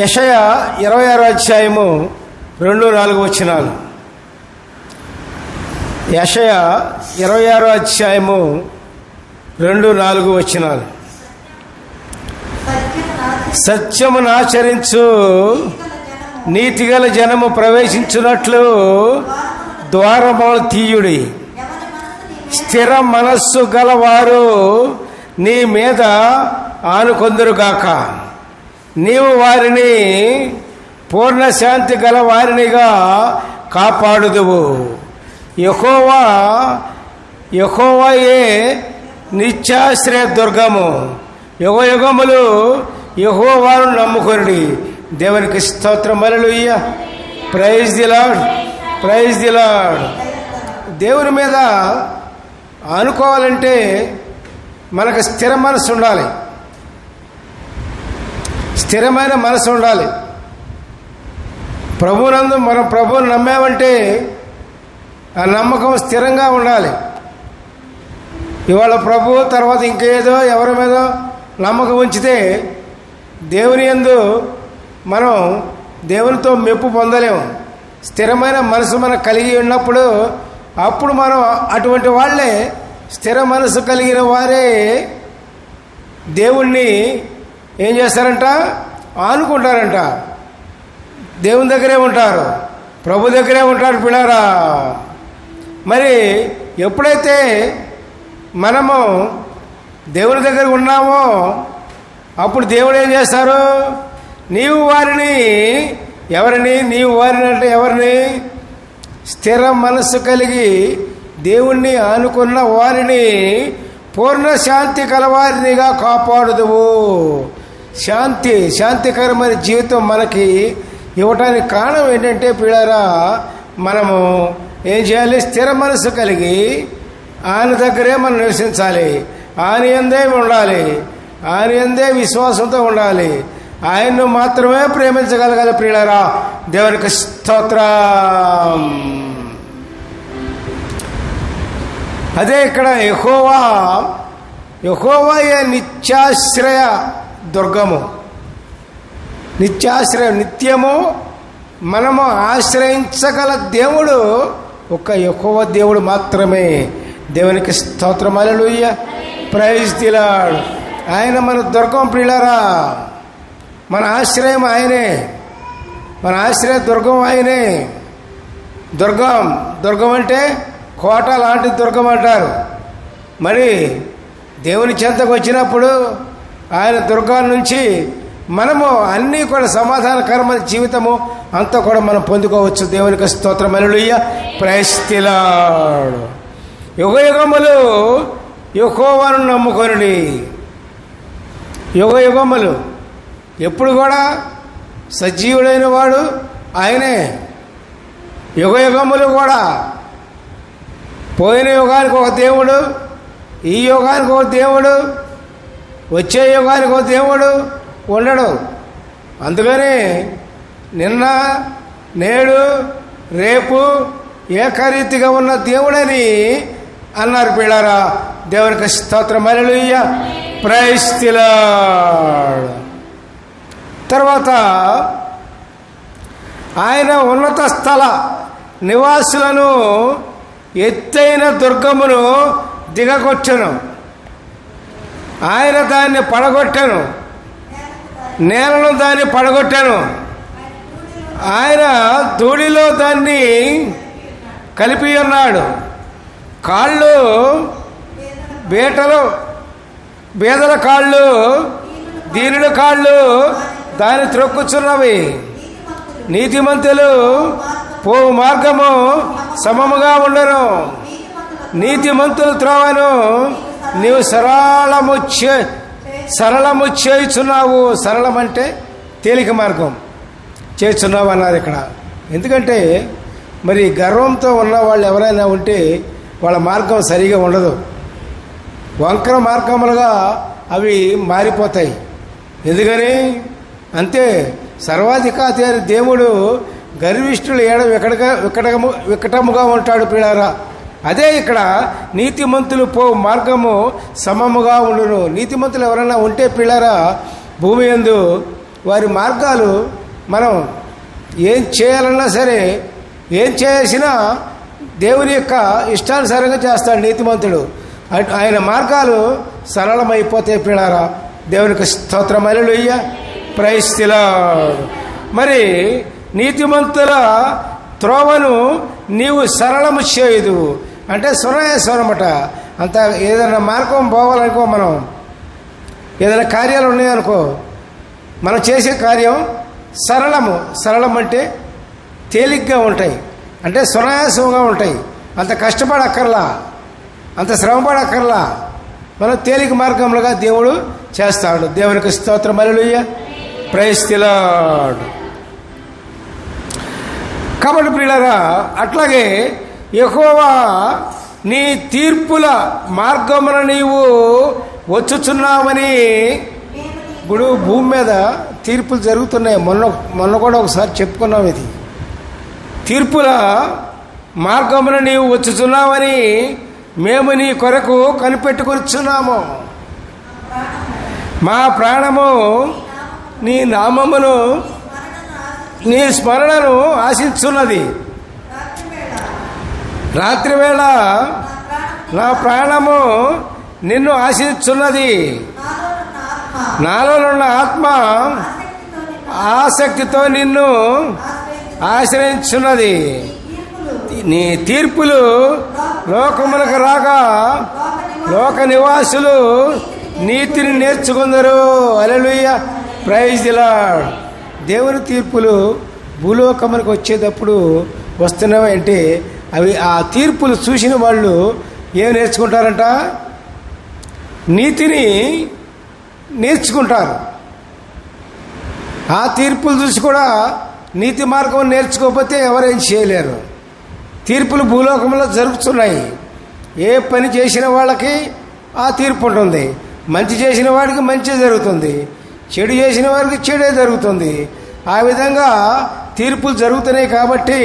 యషయ ఇరవై ఆరో అధ్యాయము రెండు నాలుగు వచ్చినాలు యషయ ఇరవై ఆరో అధ్యాయము రెండు నాలుగు వచ్చినాలు సత్యమును ఆచరించు నీతిగల జనము ప్రవేశించినట్లు ద్వారములు తీయుడి స్థిర మనస్సు గలవారు నీ మీద ఆనుకొందురుగాక. నీవు వారిని పూర్ణశాంతి గల వారినిగా కాపాడుదువు. యహోవా యహోవాయే నిత్యాశ్రయ దుర్గము. యుగ యుగములు యహోవాను నమ్ముకొనిడి. దేవునికి స్తోత్రం మరలుయ్య ప్రైజ్ దిలాడ్ ప్రైజ్ దిలాడ్ దేవుని మీద అనుకోవాలంటే మనకు స్థిర మనసు ఉండాలి. స్థిరమైన మనసు ఉండాలి. ప్రభునందు మనం ప్రభువుని నమ్మామంటే ఆ నమ్మకం స్థిరంగా ఉండాలి. ఇవాళ ప్రభువు తర్వాత ఇంకేదో ఎవరి మీద నమ్మకం ఉంచితే దేవుని యందు మనం దేవునితో మెప్పు పొందలేము. స్థిరమైన మనసు మనకు కలిగి ఉన్నప్పుడు అప్పుడు మనం అటువంటి వాళ్ళే. స్థిర మనసు కలిగిన వారే దేవుణ్ణి ఏం చేస్తారంట? ఆనుకుంటారంట. దేవుని దగ్గరే ఉంటారు. ప్రభు దగ్గరే ఉంటారు పిల్లరా. మరి ఎప్పుడైతే మనము దేవుని దగ్గర ఉన్నామో అప్పుడు దేవుడు ఏం చేస్తారు? నీవు వారిని ఎవరిని? నీవు వారిని అంటే ఎవరిని? స్థిర మనస్సు కలిగి దేవుణ్ణి ఆనుకున్న వారిని పూర్ణ శాంతి కలవారినిగా కాపాడుదువు. శాంతి శాంతికరమైన జీవితం మనకి ఇవ్వటానికి కారణం ఏంటంటే పిల్లరా మనము ఏం చేయాలి? స్థిర మనసు కలిగి ఆయన దగ్గరే మనం నివసించాలి. ఆయన ఎందే ఉండాలి? ఆయన ఎందే విశ్వాసంతో ఉండాలి? ఆయన్ను మాత్రమే ప్రేమించగలగాలి ప్రియులరా. దేవునికి స్తోత్రం. అదే ఇక్కడ యహోవా యహోవా నిత్యాశ్రయ దుర్గము. నిత్యాశ్రయం నిత్యము మనము ఆశ్రయించగల దేవుడు ఒక ఎక్కువ దేవుడు మాత్రమే. దేవునికి స్తోత్రమలలుయ్య ప్రైజ్ తిలాడు ఆయన మన దుర్గం ప్రియులరా. మన ఆశ్రయం ఆయనే. మన ఆశ్రయ దుర్గం ఆయనే. దుర్గం దుర్గం అంటే కోట లాంటి దుర్గం అంటారు. మరి దేవుని చెంతకు వచ్చినప్పుడు ఆయన దుర్గం నుంచి మనము అన్నీ కూడా సమాధానకరమైన జీవితము అంతా కూడా మనం పొందుకోవచ్చు. దేవునికి స్తోత్రమలుయ్య ప్రయస్తిలాడు యుగ యుగములు యుహోవాను నమ్ముకొని యుగ యుగములు ఎప్పుడు కూడా సజీవుడైన వాడు ఆయనే. యుగ యుగములు కూడా పోయిన యుగానికి ఒక దేవుడు ఈ యుగానికి ఒక దేవుడు వచ్చే యుగానికి ఒక దేవుడు ఉండడు. అందుకని నిన్న నేడు రేపు ఏకరీతిగా ఉన్న దేవుడని అన్నారు పిల్లరా. దేవునికి స్తోత్రం. మరలుయ్య ప్రైస్తిలాడు తర్వాత ఆయన ఉన్నత స్థల నివాసులను ఎత్తైన దుర్గమును దిగగొట్టను. ఆయన దాన్ని పడగొట్టాను. నేలను దాన్ని పడగొట్టాను. ఆయన ధూళిలో దాన్ని కలిపి ఉన్నాడు. కాళ్ళు బీటలు బీదల కాళ్ళు దీనుల కాళ్ళు దాన్ని త్రొక్కుచున్నవి. నీతిమంతులు పో మార్గము సమముగా ఉండను. నీతిమంతులు త్రోవను. నీవు సరళము చే సరళము చేయుచున్నావు సరళం అంటే తేలిక మార్గం చేస్తున్నావు అన్నారు ఇక్కడ. ఎందుకంటే మరి గర్వంతో ఉన్న వాళ్ళు ఎవరైనా ఉంటే వాళ్ళ మార్గం సరిగా ఉండదు. వంకర మార్గములుగా అవి మారిపోతాయి. ఎందుకని? అంతే సర్వాధికారి దేవుడు గర్విష్ఠులు ఏడ వికటగా వికటము వికటముగా ఉంటాడు పిల్లారా అదే ఇక్కడ నీతిమంతులు పో మార్గము సమముగా ఉండును. నీతిమంతులు ఎవరైనా ఉంటే పిల్లరా భూమి ఎందు వారి మార్గాలు మనం ఏం చేయాలన్నా సరే ఏం చేసినా దేవుని యొక్క ఇష్టానుసారంగా చేస్తాడు నీతిమంతుడు. ఆయన మార్గాలు సరళమైపోతే పిల్లారా దేవునికి స్తోత్రమలలుయ్య ప్రైస్తిలా మరి నీతిమంతుల త్రోవను నీవు సరళము చేయదు అంటే సునాయాసనమాట అంత ఏదైనా మార్గం పోవాలనుకో మనం ఏదైనా కార్యాలు ఉన్నాయనుకో మనం చేసే కార్యం సరళము. సరళం అంటే తేలిగ్గా ఉంటాయి. అంటే సునాయాసంగా ఉంటాయి. అంత కష్టపడక్కర్లా. అంత శ్రమపడక్కర్లా. మనం తేలిక మార్గంలోగా దేవుడు చేస్తాడు దేవునికి స్తోత్రం. అలలుయ్య ప్రయస్తిలాడు కాబట్టి ప్రియులరా అట్లాగే యహోవా నీ తీర్పుల మార్గమున నీవు వచ్చుచున్నావని ఇప్పుడు భూమి మీద తీర్పులు జరుగుతున్నాయి. మొన్న మొన్న కూడా ఒకసారి చెప్పుకున్నాం ఇది. తీర్పుల మార్గమున నీవు వచ్చుచున్నావని మేము నీ కొరకు కనిపెట్టుకొచ్చున్నాము మా ప్రాణము నీ నామమును నీ స్మరణను ఆశించున్నది. రాత్రివేళ నా ప్రాణము నిన్ను ఆశించున్నది. నాలోనున్న ఆత్మ ఆసక్తితో నిన్ను ఆశ్రయించున్నది. నీ తీర్పులు లోకములకు రాగా లోక నివాసులు నీతిని నేర్చుకుందరు. Alleluia praise lord. దేవుని తీర్పులు భూలోకములకు వచ్చేటప్పుడు వస్తున్నవంటే? అవి ఆ తీర్పులు చూసిన వాళ్ళు ఏం నేర్చుకుంటారంట? నీతిని నేర్చుకుంటారు. ఆ తీర్పులు చూసి కూడా నీతి మార్గం నేర్చుకోకపోతే ఎవరేం చేయలేరు. తీర్పులు భూలోకంలో జరుగుతున్నాయి. ఏ పని చేసిన వాళ్ళకి ఆ తీర్పు ఉంటుంది. మంచి చేసిన వాడికి మంచి జరుగుతుంది. చెడు చేసిన వారికి చెడే జరుగుతుంది. ఆ విధంగా తీర్పులు జరుగుతున్నాయి కాబట్టి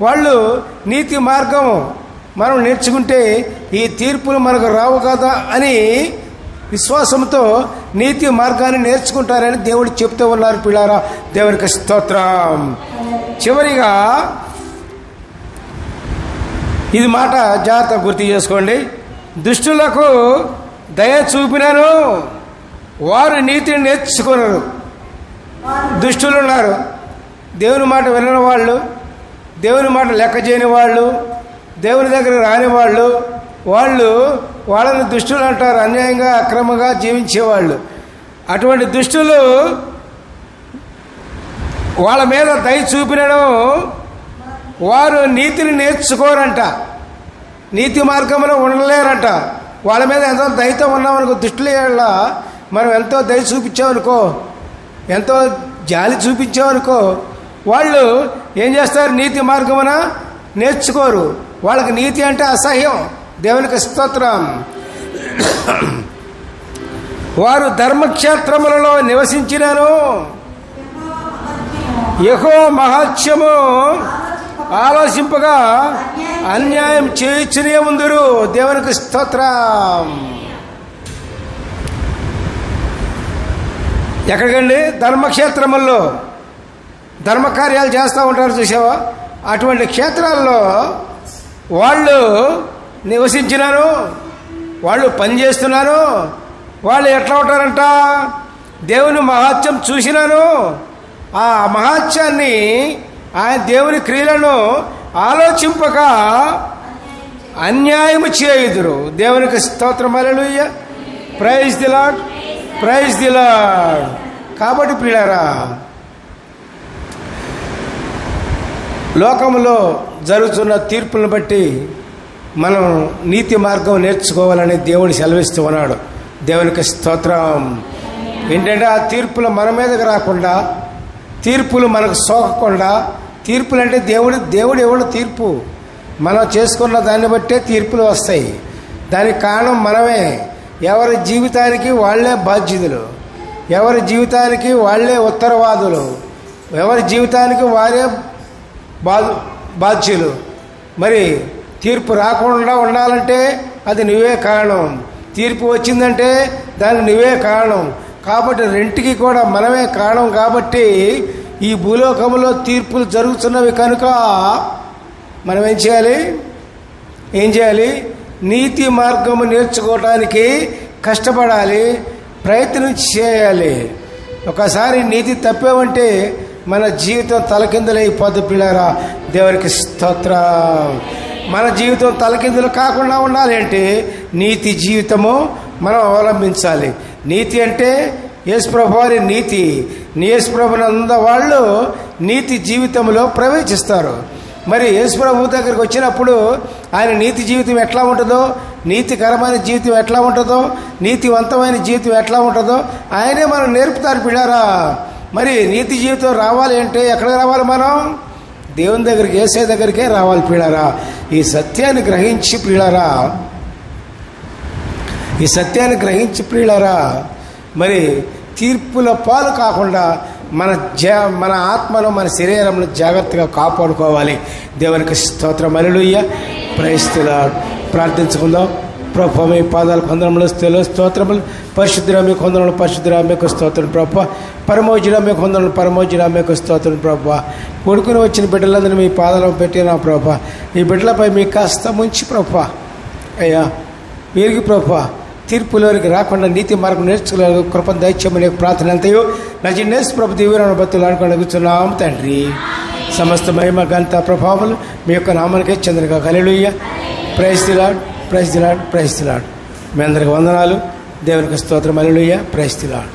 వాళ్ళు నీతి మార్గం మనం నేర్చుకుంటే ఈ తీర్పులు మనకు రావు కదా అని విశ్వాసంతో నీతి మార్గాన్ని నేర్చుకుంటారని దేవుడు చెప్తూ ఉన్నారు పిల్లారా. దేవునికి స్తోత్రం. చివరిగా ఇది మాట జాగ్రత్త గుర్తు చేసుకోండి. దుష్టులకు దయ చూపినాను వారు నీతిని నేర్చుకున్నారు దుష్టులు ఉన్నారు. దేవుని మాట వినని వాళ్ళు దేవుని మాట లెక్క చేయని వాళ్ళు దేవుని దగ్గరికి రాని వాళ్ళు వాళ్ళు వాళ్ళని దుష్టులు అంటారు అన్యాయంగా అక్రమంగా జీవించేవాళ్ళు. అటువంటి దుష్టులు వాళ్ళ మీద దయ చూపినడం వారు నీతిని నేర్చుకోరంట. నీతి మార్గంలో ఉండలేరంట. వాళ్ళ మీద ఎంతో దయతో ఉన్నామనుకో దుష్టుల ఏళ్ళ మనం ఎంతో దయ చూపించామనుకో ఎంతో జాలి చూపించామనుకో వాళ్ళు ఏం చేస్తారు? నీతి మార్గమున నేర్చుకోరు. వాళ్ళకి నీతి అంటే అసహ్యం. దేవునికి స్తోత్రం. వారు ధర్మక్షేత్రములలో నివసించినాను. యహో మహత్యము ఆలోచింపగా అన్యాయం చేయించనే ముందురు దేవునికి స్తోత్రం. ఎక్కడికండి? ధర్మక్షేత్రముల్లో. ధర్మకార్యాలు చేస్తూ ఉంటారు చూసావా? అటువంటి క్షేత్రాల్లో వాళ్ళు నివసించినారు వాళ్ళు పనిచేస్తున్నారు వాళ్ళు ఎట్లా ఉంటారంట? దేవుని మహాత్యం చూసినాను ఆ మహాత్యాన్ని ఆయన దేవుని క్రియలను ఆలోచింపక అన్యాయము చేయుదురు. దేవునికి స్తోత్రం hallelujah praise the lord praise the lord కాబట్టి పిల్లరా లోకంలో జరుగుతున్న తీర్పులను బట్టి మనం నీతి మార్గం నేర్చుకోవాలని దేవుడు సెలవిస్తూ ఉన్నాడు. దేవునికి స్తోత్రం. ఏంటంటే ఆ తీర్పులు మన మీదకి రాకుండా తీర్పులు మనకు సోకకుండా తీర్పులు అంటే దేవుడు దేవుడు ఎవడు తీర్పు. మనం చేసుకున్న దాన్ని బట్టే తీర్పులు వస్తాయి. దానికి కారణం మనమే. ఎవరి జీవితానికి వాళ్ళే బాధ్యతలు ఎవరి జీవితానికి వాళ్ళే ఉత్తరవాదులు. ఎవరి జీవితానికి వారే బా బాధ్యులు. మరి తీర్పు రాకుండా ఉండాలంటే అది నువ్వే కారణం. తీర్పు వచ్చిందంటే దానికి నువ్వే కారణం. కాబట్టి రెంటికి కూడా మనమే కారణం కాబట్టి ఈ భూలోకంలో తీర్పులు జరుగుతున్నవి కనుక మనం ఏం చేయాలి? ఏం చేయాలి? నీతి మార్గము నేర్చుకోవటానికి కష్టపడాలి ప్రయత్నం చేయాలి. ఒకసారి నీతి తప్పేమంటే మన జీవితం తలకిందులైపోద్ది పిల్లారా దేవునికి స్తోత్ర. మన జీవితం తలకిందులు కాకుండా ఉండాలి అంటే నీతి జీవితము మనం అవలంబించాలి. నీతి అంటే యేసుప్రభు వారి నీతి. యేసుప్రభునంద వాళ్ళు నీతి జీవితంలో ప్రవేశిస్తారు. మరి యేసుప్రభు దగ్గరికి వచ్చినప్పుడు ఆయన నీతి జీవితం ఎట్లా ఉంటుందో నీతికరమైన జీవితం ఎట్లా ఉంటుందో నీతివంతమైన జీవితం ఎట్లా ఉంటుందో ఆయనే మనం నేర్పుతారు పిల్లారా. మరి నీతి జీవితం రావాలి అంటే ఎక్కడికి రావాలి మనం? దేవుని దగ్గరికి వేసే దగ్గరికే రావాలి పీడారా ఈ సత్యాన్ని గ్రహించి పీడారా ఈ సత్యాన్ని గ్రహించి ప్రియులరా. మరి తీర్పుల పాలు కాకుండా మన జా మన ఆత్మను మన శరీరంలో జాగ్రత్తగా కాపాడుకోవాలి. దేవునికి స్తోత్రం. అలలుయ్య ప్రయస్తులా ప్రార్థించుకుందాం. ప్రభు మీ పాదాల కొందరములు స్థితిలో స్తోత్రములు. పరిశుద్ధుల మీ కొందరములు పరిశుద్ధుల మీకు స్తోత్రం ప్రభు. పరమోజుల మీ కొందరములు పరమోజుల మీకు స్తోత్రం ప్రభు. కొడుకుని వచ్చిన బిడ్డలందరినీ మీ పాదాలు పెట్టిన ప్రభు. ఈ బిడ్డలపై మీ కాస్త ముంచి ప్రభా. అయ్యా వీరికి ప్రభా తీర్పులోనికి రాకుండా నీతి మార్గం నేర్చుకునే కృపను దైత్యమనే ప్రార్థన అంతయో నజనేస్ ప్రభు దివ్యరణ భక్తులు అనుకుని కూర్చున్నాం తండ్రి. సమస్త మహిమ గంత ప్రభావాలు మీ యొక్క నామానికే చంద్రగా కలెలుయ్య praise praise the lord praise the lord మీ అందరికి వందనాలు. దేవునికి స్తోత్రం. అల్లుయ్య ప్రైస్ దిలాడ్